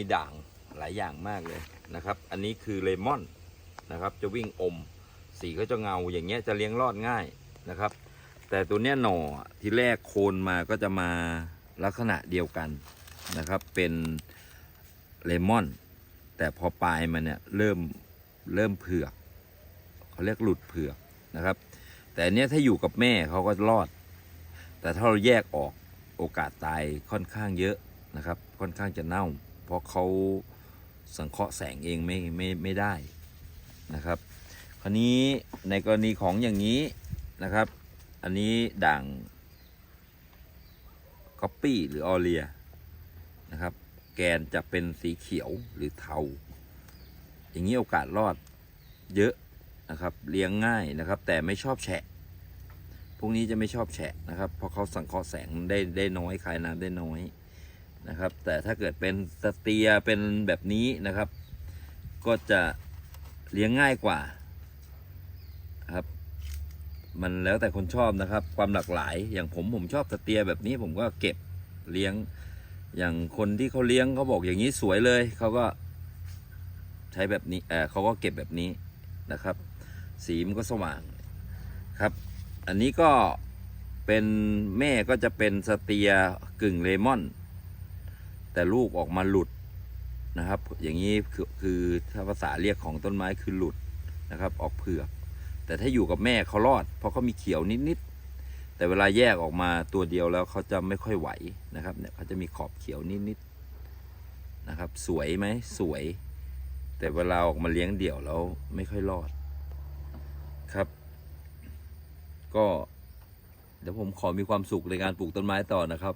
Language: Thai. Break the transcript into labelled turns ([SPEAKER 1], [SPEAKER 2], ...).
[SPEAKER 1] มีด่างหลายอย่างมากเลยนะครับ อันนี้คือเลมอนนะครับจะวิ่งอม สีก็จะเงาอย่างเงี้ยจะเลี้ยงรอดง่ายนะครับ แต่ตัวเนี้ยหน่อที่แรกโคนมาก็จะมาลักษณะเดียวกันนะครับเป็นเลมอน แต่พอปลายมันเนี่ยเริ่มเริ่มเผือกเขาเรียกหลุดเผือกนะครับ แต่อันเนี้ยถ้าอยู่กับแม่เขาก็รอด แต่ถ้าเราแยกออกโอกาสตายค่อนข้างเยอะนะครับ ค่อนข้างจะเน่า เพราะเขาสังเคราะห์แสงเองไม่ไม่ไม่ได้นะครับ คราวนี้ในกรณีของอย่างนี้นะครับ อันนี้ด่างก๊อปปี้หรือออเรียนะครับ แกนจะเป็นสีเขียวหรือเทา อย่างนี้โอกาสรอดเยอะนะครับ เลี้ยงง่ายนะครับ แต่ไม่ชอบแฉะ พวกนี้จะไม่ชอบแฉะนะครับ เพราะเขาสังเคราะห์แสงได้ได้น้อยคายน้ำได้น้อย นะครับ แต่ถ้าเกิดเป็นสเตียเป็นแบบนี้นะครับ ก็จะเลี้ยงง่ายกว่าครับ มันแล้วแต่คนชอบนะครับ ความหลากหลาย อย่างผมผมชอบสเตียแบบนี้ผมก็เก็บเลี้ยง อย่างคนที่เขาเลี้ยงเขาบอกอย่างนี้สวยเลยเขาก็ใช้แบบนี้เออเขาก็เก็บแบบนี้นะครับ สีมันก็สว่างครับ อันนี้ก็เป็นแม่ก็จะเป็นสเตียกึ่งเลมอน แต่ลูกออกมาหลุดนะครับ อย่างนี้คือคือถ้าภาษาเรียกของต้นไม้คือหลุดนะครับ ออกเผือก แต่ถ้าอยู่กับแม่เขารอด เพราะเขามีเขียวนิดๆแต่เวลาแยกออกมาตัวเดียวแล้วเขาจะไม่ค่อยไหวนะครับเนี่ยเขาจะมีขอบเขียวนิดๆนะครับ สวยไหมสวย แต่เวลาออกมาเลี้ยงเดี่ยวแล้วไม่ค่อยรอดครับ ก็เดี๋ยวผมขอมีความสุขในการปลูกต้นไม้ต่อนะครับ